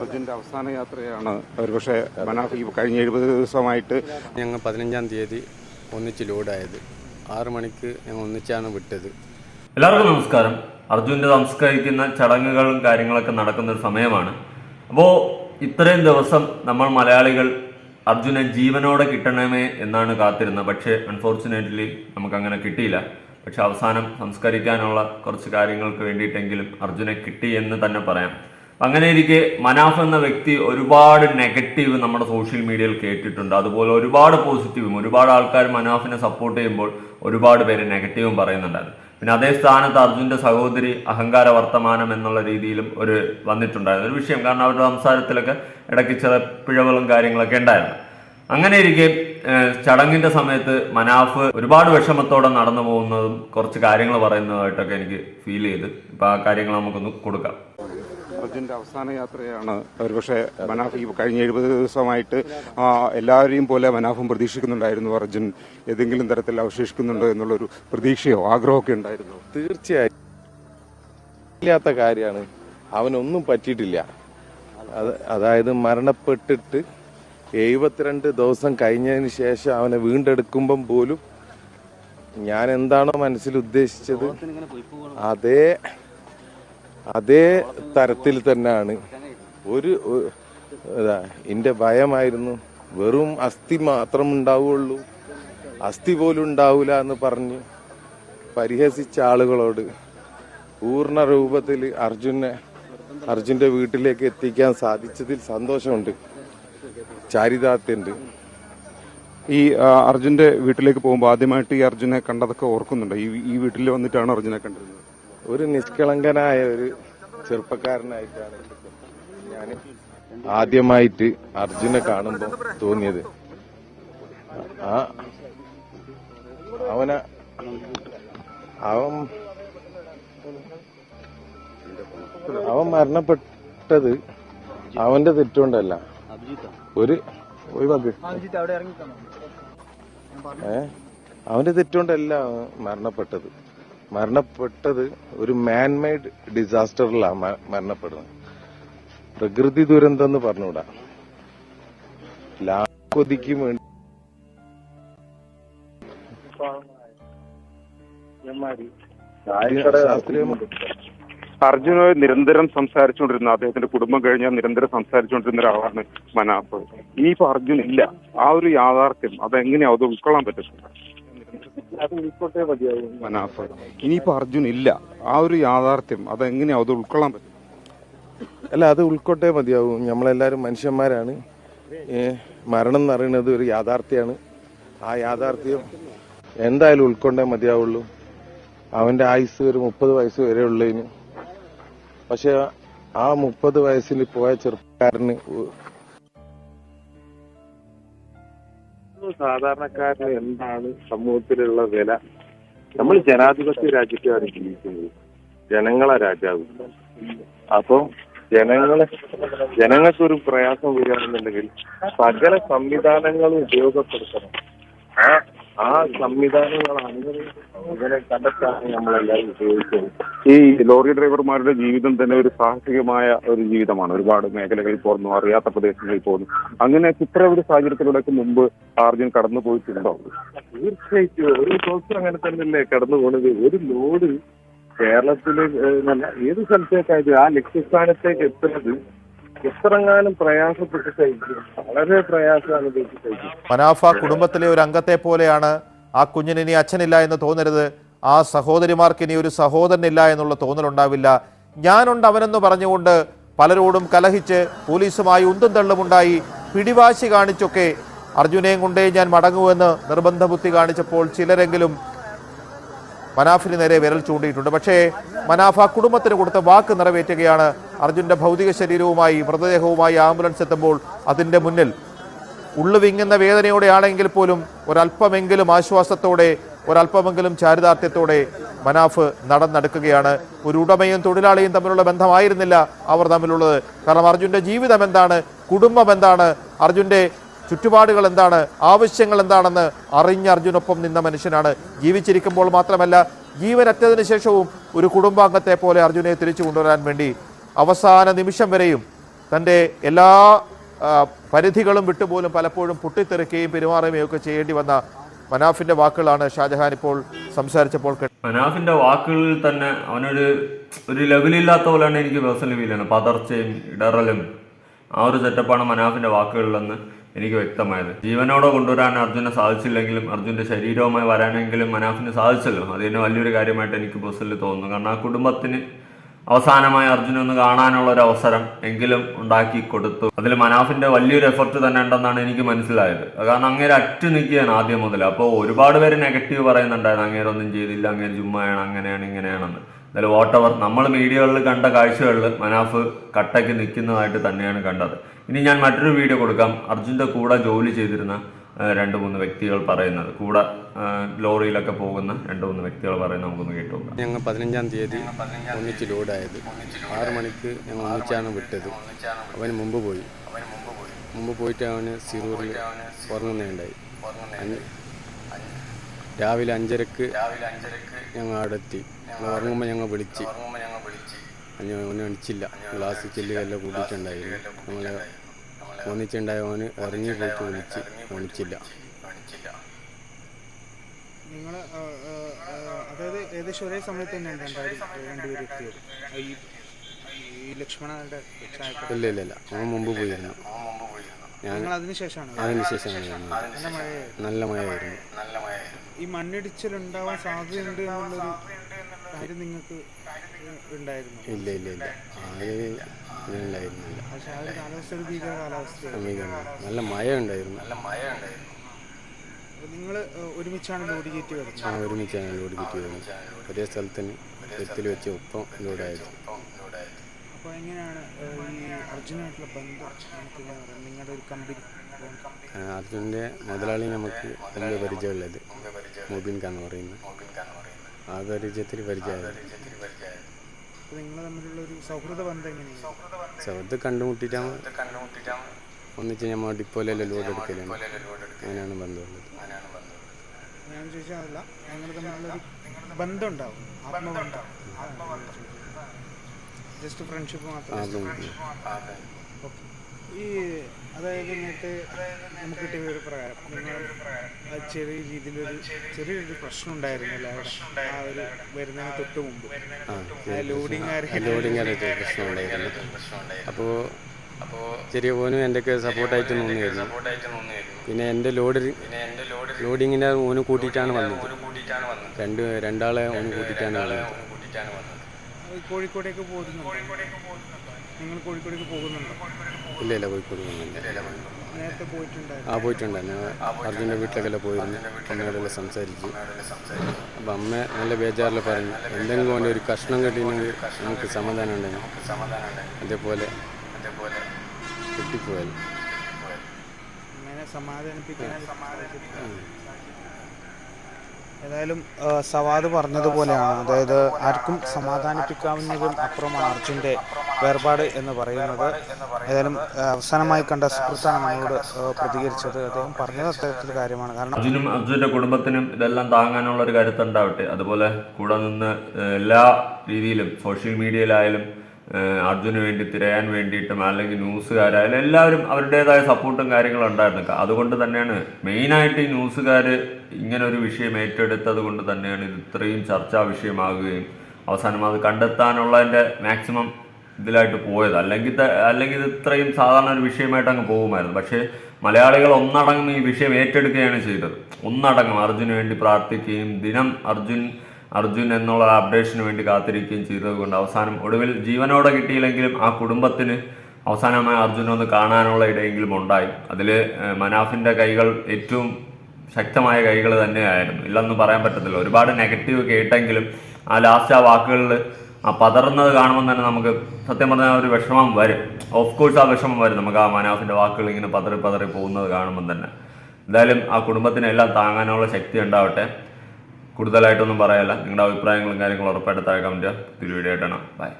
അർജുന്റെ അവസാന യാത്രയാണ്. ഒരുപക്ഷെ മനാഫി കഴിഞ്ഞ എഴുപത് ദിവസമായിട്ട് ഞങ്ങൾ പതിനഞ്ചാം തീയതി ഒന്നിച്ച് ലോഡായത്. ആറ് മണിക്ക് ഞങ്ങൾ ഒന്നിച്ചാണ് വിട്ടത്. എല്ലാവർക്കും നമസ്കാരം. അർജുന്റെ സംസ്കരിക്കുന്ന ചടങ്ങുകളും കാര്യങ്ങളൊക്കെ നടക്കുന്ന ഒരു സമയമാണ്. അപ്പോൾ ഇത്രയും ദിവസം നമ്മൾ മലയാളികൾ അർജുനെ ജീവനോടെ കിട്ടണമേ എന്നാണ് കാത്തിരുന്നത്. പക്ഷേ അൺഫോർച്ചുനേറ്റ്ലി നമുക്കങ്ങനെ കിട്ടിയില്ല. പക്ഷെ അവസാനം സംസ്കരിക്കാനുള്ള കുറച്ച് കാര്യങ്ങൾക്ക് വേണ്ടിയിട്ടെങ്കിലും അർജുനെ കിട്ടി എന്ന് തന്നെ പറയാം. അങ്ങനെ ഇരിക്കെ മനാഫ് എന്ന വ്യക്തി ഒരുപാട് നെഗറ്റീവ് നമ്മുടെ സോഷ്യൽ മീഡിയയിൽ കേട്ടിട്ടുണ്ട്. അതുപോലെ ഒരുപാട് പോസിറ്റീവും ഒരുപാട് ആൾക്കാർ മനാഫിനെ സപ്പോർട്ട് ചെയ്യുമ്പോൾ ഒരുപാട് പേര് നെഗറ്റീവും പറയുന്നുണ്ടായിരുന്നു. പിന്നെ അതേ സ്ഥാനത്ത് അർജുന്റെ സഹോദരി അഹങ്കാര വർത്തമാനം എന്നുള്ള രീതിയിലും ഒരു വന്നിട്ടുണ്ടായിരുന്നു. ഒരു വിഷയം കാരണം അവരുടെ സംസാരത്തിലൊക്കെ ഇടയ്ക്ക് ചില പിഴവുകളും കാര്യങ്ങളൊക്കെ ഉണ്ടായിരുന്നു. അങ്ങനെ ഇരിക്കെ ചടങ്ങിന്റെ സമയത്ത് മനാഫ് ഒരുപാട് വിഷമത്തോടെ നടന്നു പോകുന്നതും കുറച്ച് കാര്യങ്ങൾ പറയുന്നതായിട്ടൊക്കെ എനിക്ക് ഫീൽ ചെയ്ത്. ഇപ്പൊ ആ കാര്യങ്ങൾ നമുക്കൊന്ന് കൊടുക്കാം. അർജുന്റെ അവസാന യാത്രയാണ്. ഒരുപക്ഷെ മനാഫ് ഈ കഴിഞ്ഞ എഴുപത് ദിവസമായിട്ട് എല്ലാവരെയും പോലെ മനാഫും പ്രതീക്ഷിക്കുന്നുണ്ടായിരുന്നു അർജുൻ. ഏതെങ്കിലും തരത്തിൽ അവശേഷിക്കുന്നുണ്ടോ എന്നുള്ളൊരു പ്രതീക്ഷയോ ആഗ്രഹമൊക്കെ ഉണ്ടായിരുന്നു. തീർച്ചയായും ഇല്ലാത്ത കാര്യമാണ്. അവനൊന്നും പറ്റിയിട്ടില്ല. അതായത് മരണപ്പെട്ടിട്ട് എഴുപത്തിരണ്ട് ദിവസം കഴിഞ്ഞതിന് ശേഷം അവനെ വീണ്ടെടുക്കുമ്പം പോലും ഞാൻ എന്താണോ മനസ്സിൽ ഉദ്ദേശിച്ചത് അതേ അതേ തരത്തിൽ തന്നെയാണ്. ഒരു എന്റെ ഭയമായിരുന്നു. വെറും അസ്ഥി മാത്രം ഉണ്ടാവുള്ളൂ അസ്ഥി പോലും ഉണ്ടാവില്ല എന്ന് പറഞ്ഞ് പരിഹസിച്ച ആളുകളോട് പൂർണ രൂപത്തിൽ അർജുനെ അർജുന്റെ വീട്ടിലേക്ക് എത്തിക്കാൻ സാധിച്ചതിൽ സന്തോഷമുണ്ട്. ചാരിതാർത്ഥ്യമുണ്ട് ഈ അർജുന്റെ വീട്ടിലേക്ക് പോകുമ്പോൾ ആദ്യമായിട്ട് ഈ അർജുനെ കണ്ടതൊക്കെ ഓർക്കുന്നുണ്ട്? ഈ വീട്ടിൽ വന്നിട്ടാണ് അർജുനെ കണ്ടിരുന്നത്? ഒരു നിഷ്കളങ്കനായ ഒരു ചെറുപ്പക്കാരനായിട്ടാണ് ഞാൻ ആദ്യമായിട്ട് അർജുനെ കാണുമ്പോൾ തോന്നിയത്. ആ അവന അവൻ അവൻ മരണപ്പെട്ടത് അവന്റെ തെറ്റുകൊണ്ടല്ല. ഒരു ഒഴിവാക്ക് ഏ? അവന്റെ തെറ്റുകൊണ്ടല്ല മരണപ്പെട്ടത്. മരണപ്പെട്ടത് ഒരു മാൻമെയ്ഡ് ഡിസാസ്റ്ററിലാണ് മരണപ്പെടുന്നത്. പ്രകൃതി ദുരന്തം എന്ന് പറഞ്ഞുകൂടാ. ലാക്കൊതിക്ക് വേണ്ടി അർജുനോട് നിരന്തരം സംസാരിച്ചുകൊണ്ടിരുന്ന അദ്ദേഹത്തിന്റെ കുടുംബം കഴിഞ്ഞാൽ നിരന്തരം സംസാരിച്ചുകൊണ്ടിരുന്ന ഒരാളാണ് മനാഫ്. ഇനിയിപ്പോ അർജുൻ ഇല്ല. ആ ഒരു യാഥാർത്ഥ്യം അതെങ്ങനെയാ അത് ഉൾക്കൊള്ളാൻ പറ്റും മനാഫ് ഇനിയിപ്പോ അർജുൻ ഇല്ല. ആ ഒരു യാഥാർത്ഥ്യം അതെങ്ങനെയാ അത് ഉൾക്കൊള്ളാൻ പറ്റും? അല്ല അത് ഉൾക്കൊണ്ടേ മതിയാവും. നമ്മളെല്ലാരും മനുഷ്യന്മാരാണ്. മരണം എന്ന് പറയുന്നത് ഒരു യാഥാർത്ഥ്യമാണ് ആ യാഥാർത്ഥ്യം എന്തായാലും ഉൾക്കൊണ്ടേ മതിയാവുള്ളൂ. അവന്റെ ആയുസ് ഒരു മുപ്പത് വയസ്സ് വരെ ഉള്ളതിന് പക്ഷെ ആ മുപ്പത് വയസ്സിൽ പോയ ചെറുപ്പക്കാരന് സാധാരണക്കാരന് എന്താണ് സമൂഹത്തിലുള്ള വില? നമ്മൾ ജനാധിപത്യ രാജ്യത്താണ് ജീവിക്കുന്നത്. ജനങ്ങളെ രാജാവ്. അപ്പൊ ജനങ്ങളെ ജനങ്ങൾക്കൊരു പ്രയാസം വരികയാണെന്നുണ്ടെങ്കിൽ സകല സംവിധാനങ്ങളും ഉപയോഗപ്പെടുത്തണം. ആ ആ സംവിധാനങ്ങളാണ് ഇവരെ നമ്മളെല്ലാവരും ഉപയോഗിച്ചത് ഈ ലോറി ഡ്രൈവർമാരുടെ ജീവിതം തന്നെ ഒരു സാഹസികമായ ഒരു ജീവിതമാണ്. ഒരുപാട് മേഖലകളിൽ പോകുന്നു അറിയാത്ത പ്രദേശങ്ങളിൽ പോകുന്നു. അങ്ങനെ ഇത്ര ഒരു സാഹചര്യത്തിലൂടെയൊക്കെ മുമ്പ് ആർജുൻ കടന്നു പോയിട്ടുണ്ടോ? തീർച്ചയായിട്ടും. ഒരു ദിവസം അങ്ങനെ തന്നെയല്ലേ കടന്നു പോകുന്നത് ഒരു ലോഡ് കേരളത്തിലെ ഏത് സ്ഥലത്തേക്കായത് ആ ലക്ഷ്യസ്ഥാനത്തേക്ക് എത്തുന്നത് എത്രങ്ങാനും പ്രയാസപ്പെട്ടിട്ടായിരിക്കും വളരെ പ്രയാസം അനുഭവിച്ചിട്ടായിരിക്കും മനാഫ കുടുംബത്തിലെ ഒരു അംഗത്തെ പോലെയാണ് ആ കുഞ്ഞിന് ഇനി അച്ഛനില്ല എന്ന് തോന്നരുത്. ആ സഹോദരിമാർക്ക് ഇനി ഒരു സഹോദരനില്ല എന്നുള്ള തോന്നലുണ്ടാവില്ല. ഞാനുണ്ട് അവനെന്ന് പറഞ്ഞുകൊണ്ട് പലരോടും കലഹിച്ച് പോലീസുമായി ഉന്തും തള്ളുമുണ്ടായി പിടിവാശി കാണിച്ചൊക്കെ അർജുനെയും കൊണ്ടേ ഞാൻ മടങ്ങുമെന്ന് നിർബന്ധബുദ്ധി കാണിച്ചപ്പോൾ ചിലരെങ്കിലും മനാഫിന് നേരെ വിരൽ ചൂണ്ടിയിട്ടുണ്ട്. പക്ഷേ മനാഫ കുടുംബത്തിന് കൊടുത്ത വാക്ക് നിറവേറ്റുകയാണ്. അർജുന്റെ ഭൗതിക ശരീരവുമായി മൃതദേഹവുമായി ആംബുലൻസ് എത്തുമ്പോൾ അതിന്റെ മുന്നിൽ ഉള്ളുവിങ്ങുന്ന വേദനയോടെയാണെങ്കിൽ പോലും ഒരല്പമെങ്കിലും ആശ്വാസത്തോടെ ഒരല്പമെങ്കിലും ചാരിതാർത്ഥ്യത്തോടെ മനാഫ് നടന്നെടുക്കുകയാണ്. ഒരു ഉടമയും തൊഴിലാളിയും തമ്മിലുള്ള ബന്ധമായിരുന്നില്ല അവർ തമ്മിലുള്ളത്. കാരണം അർജുന്റെ ജീവിതം എന്താണ്? കുടുംബം എന്താണ്? അർജുന്റെ ചുറ്റുപാടുകൾ എന്താണ്? ആവശ്യങ്ങൾ എന്താണെന്ന് അറിഞ്ഞ അർജുനൊപ്പം നിന്ന മനുഷ്യനാണ്. ജീവിച്ചിരിക്കുമ്പോൾ മാത്രമല്ല ജീവനറ്റതിന് ശേഷവും ഒരു കുടുംബാംഗത്തെ പോലെ അർജുനെ തിരിച്ചു കൊണ്ടുവരാൻ വേണ്ടി അവസാന നിമിഷം വരെയും തന്റെ എല്ലാ പരിധികളും വിട്ടുപോലും പലപ്പോഴും പൊട്ടിത്തെറിക്കുകയും പെരുമാറുകയും ഒക്കെ ചെയ്യേണ്ടി വന്ന മനാഫിന്റെ വാക്കുകളാണ് ഷാജഹാൻ ഇപ്പോൾ സംസാരിച്ചപ്പോൾ. മനാഫിന്റെ വാക്കുകളിൽ തന്നെ അവനൊരു ഒരു ലെവലില്ലാത്ത പോലെയാണ് എനിക്ക് പേഴ്സണലി ഫീൽ ചെയ്യുന്നത്. പതർച്ചയും ഇടറലും ആ ഒരു സെറ്റപ്പാണ് മനാഫിന്റെ വാക്കുകളിലെന്ന്. എനിക്ക് വ്യക്തമായത്. ജീവനോടെ കൊണ്ടുവരാൻ അർജുനെ സാധിച്ചില്ലെങ്കിലും അർജുന്റെ ശരീരവുമായി വരാനെങ്കിലും മനാഫിന് സാധിച്ചല്ലോ. അത് തന്നെ വലിയൊരു കാര്യമായിട്ട് എനിക്ക് ബസ്സിൽ തോന്നുന്നു. കാരണം ആ കുടുംബത്തിന് അവസാനമായി അർജുനൊന്ന് കാണാനുള്ള ഒരു അവസരം എങ്കിലും ഉണ്ടാക്കി കൊടുത്തു. അതിൽ മനാഫിന്റെ വലിയൊരു എഫർട്ട് തന്നെ ഉണ്ടെന്നാണ് എനിക്ക് മനസ്സിലായത്. കാരണം അങ്ങേര് അറ്റു നിൽക്കുകയാണ് ആദ്യം മുതൽ. അപ്പോൾ ഒരുപാട് പേര് നെഗറ്റീവ് പറയുന്നുണ്ടായിരുന്നു അങ്ങേര് ഒന്നും ചെയ്തില്ല അങ്ങേര് ചുമ്മായാണ് അങ്ങനെയാണ് ഇങ്ങനെയാണെന്ന്. എന്തായാലും വാട്ടവർ നമ്മൾ മീഡിയകളിൽ കണ്ട കാഴ്ചകളിൽ മനാഫ് കട്ടയ്ക്ക് നിൽക്കുന്നതായിട്ട് തന്നെയാണ് കണ്ടത്. ഇനി ഞാൻ മറ്റൊരു വീഡിയോ കൊടുക്കാം. അർജുന്റെ കൂടെ ജോലി ചെയ്തിരുന്ന രണ്ട് മൂന്ന് വ്യക്തികൾ പറയുന്നത്. കൂടെ ലോറിയിലൊക്കെ പോകുന്ന രണ്ട് മൂന്ന് വ്യക്തികൾ പറയുന്നത് നമുക്കൊന്ന് കേട്ടു ഞങ്ങൾ പതിനഞ്ചാം തീയതി ഒന്നിച്ച് ലോഡായത്. ആറ് മണിക്ക് ഞങ്ങൾ ഒന്നിച്ചാണ് വിട്ടത്. അവൻ മുമ്പ് പോയി. മുമ്പ് പോയിട്ട് അവന് സിറൂറിൽ ഉറങ്ങുന്നുണ്ടായി അഞ്ച്- രാവിലെ അഞ്ചരക്ക് ഞങ്ങൾ അവിടെ എത്തി ഞങ്ങൾ ഉറങ്ങുമ്പോൾ ഞങ്ങൾ വിളിച്ച്. അഞ്ഞ അവനെ അണിച്ചില്ല ഗ്ലാസ് ചെല്ലുകയെല്ലാം കൂട്ടിയിട്ടുണ്ടായിരുന്നു നമ്മളെ ഒന്നിച്ചുണ്ടായ ഓന് ഇറങ്ങി പോയിട്ട് വിളിച്ച്. ഒണിച്ചില്ല നിങ്ങൾ അതായത് ഏകദേശം ഒരേ സമയത്ത് തന്നെ രണ്ടായിരം ഈ ഈ ലക്ഷ്മണന്റെ ചായക്കട ഇല്ല ഇല്ല ഇല്ല. അവൻ മുമ്പ് പോയിരുന്നു. ഞാൻ നിങ്ങൾ അതിനുശേഷമാണ് അതിന് ശേഷമാണ് നല്ല മഴയായിരുന്നു. നല്ല മഴയായിരുന്നു. ഈ മണ്ണിടിച്ചിൽ ഉണ്ടാവാൻ സാധ്യതയുണ്ട് എന്നുള്ളൊരു കാര്യം നിങ്ങൾക്ക് ഉണ്ടായിരുന്നു. ഇല്ല ഇല്ല ഇല്ല. അത് ഇതിനുണ്ടായിരുന്നില്ല പക്ഷെ ആ ഒരു കാലാവസ്ഥ ഒരു ഭീകര കാലാവസ്ഥയാണ് നല്ല മഴ ഉണ്ടായിരുന്നു നല്ല മഴ ഉണ്ടായിരുന്നു നിങ്ങൾ ഒരുമിച്ചാണ് ലോഡ് കയറ്റി വരുന്നത്? ആ ഒരുമിച്ചാണ് ലോഡ് കിട്ടി വരുന്നത്. ഒരേ സ്ഥലത്തിന് എത്തിൽ വെച്ച് ഒപ്പം ലോഡായത് അപ്പോൾ എങ്ങനെയാണ് അർജുനായിട്ടുള്ള ബന്ധം നമുക്ക് നിങ്ങളുടെ ഒരു കമ്പനി. അർജുനന്റെ അർജുന്റെ മുതലാളി നമുക്ക് വലിയ പരിചയമുള്ളത് മുബിൻ കാന്ന് പറയുന്നത് ആ പരിചയത്തിൽ പരിചയമായത്. നിങ്ങൾ തമ്മിലുള്ള ഒരു സൗഹൃദ ബന്ധം എങ്ങനെയാണ്? സൗഹൃദം കണ്ടുമുട്ടിട്ടാണ് ഒന്നിച്ച് നമ്മൾ ഡിപ്പോയിലെല്ലാം ലോഡ് എടുക്കലാണ്. അങ്ങനെയാണ് ബന്ധമുള്ളത്. ഞാൻ ചോദിച്ചാൽ ഞങ്ങൾ തമ്മിലുള്ള ഒരു ബന്ധം ഉണ്ടാവും ആത്മബന്ധം. ജസ്റ്റ് ഫ്രണ്ട്ഷിപ്പ് മാത്രം. ഈ അതായത് നേരത്തെ നമുക്ക് കിട്ടിയ ഒരു പ്രകാരം. നിങ്ങൾ ചെറിയ രീതിയിലൊരു ചെറിയൊരു പ്രശ്നം ഉണ്ടായിരുന്നല്ലോ അവിടെ. ആ ഒരു വരുന്നതിന് തൊട്ട് മുമ്പ്. ലോഡിങ് ലോഡിങ് ആയിട്ട് പ്രശ്നം ഉണ്ടായിരുന്നു. അപ്പോൾ ചെറിയ പോനും എന്റെ ഒക്കെ സപ്പോർട്ടായിട്ട് നിന്നിരുന്നു പിന്നെ എന്റെ ലോഡ് ലോഡിങ്ങിന്റെ ഓന് കൂട്ടിയിട്ടാണ് വന്നത്. രണ്ട് രണ്ടാളെ ഓന് കൂട്ടിയിട്ടാണ് വന്നത്. കോഴിക്കോടേക്ക് പോകുന്നുണ്ടോ? നിങ്ങൾ കോഴിക്കോടേക്ക് പോകുന്നുണ്ടോ? ഇല്ല ഇല്ല കോഴിക്കോട് പോകുന്നില്ല. നേരത്തെ പോയിട്ടുണ്ടായിരുന്നു. ആ പോയിട്ടുണ്ട്. ഞാൻ അർജുന്റെ വീട്ടിലൊക്കെ പോയിരുന്നു. അമ്മയോടെല്ലാം സംസാരിച്ചു. അപ്പം അമ്മ നല്ല ബേജാറിൽ പറഞ്ഞു എന്തെങ്കിലും അവന്റെ ഒരു കഷ്ണം കിട്ടിയെങ്കിൽ നമുക്ക് സമാധാനം ഉണ്ടായിരുന്നു അതേപോലെ കിട്ടിപ്പോയാലും സമാധാനിപ്പിക്കാൻ സമാധാനിപ്പിക്കാൻ. ഏതായാലും സവാദ് പറഞ്ഞതുപോലെയാണ്. അതായത് ആർക്കും സമാധാനിപ്പിക്കാവുന്നതും അപ്പുറമാണ് അർജുന്റെ വേർപാട് എന്ന് പറയുന്നത്. ഏതായാലും അവസാനമായി കണ്ട സുഹൃത്താണ് പ്രതികരിച്ചത്. അദ്ദേഹം പറഞ്ഞത് അത്തരത്തിൽ കാര്യമാണ്. കാരണം അർജുനും അർജുന്റെ കുടുംബത്തിനും ഇതെല്ലാം താങ്ങാനുള്ള ഒരു കരുത്തുണ്ടാവട്ടെ. അതുപോലെ കൂടെ നിന്ന് എല്ലാ രീതിയിലും സോഷ്യൽ മീഡിയയിലായാലും അർജുന് വേണ്ടി തിരയാൻ വേണ്ടിയിട്ടും അല്ലെങ്കിൽ ന്യൂസുകാരായാലും എല്ലാവരും അവരുടേതായ സപ്പോർട്ടും കാര്യങ്ങളും ഉണ്ടായിരുന്നു. അതുകൊണ്ട് തന്നെയാണ് മെയിനായിട്ട് ഈ ന്യൂസുകാർ ഇങ്ങനെ ഒരു വിഷയം ഏറ്റെടുത്തത് കൊണ്ട് തന്നെയാണ് ഇത് ഇത്രയും ചർച്ചാ വിഷയമാകുകയും അവസാനം അത് കണ്ടെത്താനുള്ളതിന്റെ മാക്സിമം ഇതിലായിട്ട് പോയത്. അല്ലെങ്കിൽ അല്ലെങ്കിൽ ഇത് ഇത്രയും സാധാരണ ഒരു വിഷയമായിട്ട് അങ്ങ് പോകുമായിരുന്നു. പക്ഷേ മലയാളികൾ ഒന്നടങ്കം ഈ വിഷയം ഏറ്റെടുക്കുകയാണ് ചെയ്തത്. ഒന്നടങ്കം അർജുന് വേണ്ടി പ്രാർത്ഥിക്കുകയും ദിനം അർജുൻ അർജുൻ എന്നുള്ള അപ്ഡേഷന് വേണ്ടി കാത്തിരിക്കുകയും ചെയ്തതുകൊണ്ട് അവസാനം ഒടുവിൽ ജീവനോടെ കിട്ടിയില്ലെങ്കിലും ആ കുടുംബത്തിന് അവസാനമായി അർജുനെ ഒന്ന് കാണാനുള്ള ഇടയെങ്കിലും ഉണ്ടായി. അതിൽ മനാഫിന്റെ കൈകൾ ഏറ്റവും ശക്തമായ കൈകൾ തന്നെയായിരുന്നു. ഇല്ലെന്ന് പറയാൻ പറ്റത്തില്ല. ഒരുപാട് നെഗറ്റീവ് കേട്ടെങ്കിലും ആ ലാസ്റ്റ് ആ വാക്കുകളിൽ ആ പതറുന്നത് കാണുമ്പോൾ തന്നെ നമുക്ക് സത്യം പറഞ്ഞാൽ ഒരു വിഷമം വരും. ഓഫ് കോഴ്സ് ആ വിഷമം വരും നമുക്ക് ആ മനാഫിന്റെ വാക്കുകൾ ഇങ്ങനെ പതറി പതറി പോകുന്നത് കാണുമ്പോൾ തന്നെ. എന്തായാലും ആ കുടുംബത്തിനെല്ലാം താങ്ങാനുള്ള ശക്തി ഉണ്ടാവട്ടെ. കൂടുതലായിട്ടൊന്നും പറയാല്ല നിങ്ങളുടെ അഭിപ്രായങ്ങളും കാര്യങ്ങളും ഉറപ്പായിട്ട് താഴെ കമന്റ് വീഡിയോ ആയിട്ടാണ് ബൈ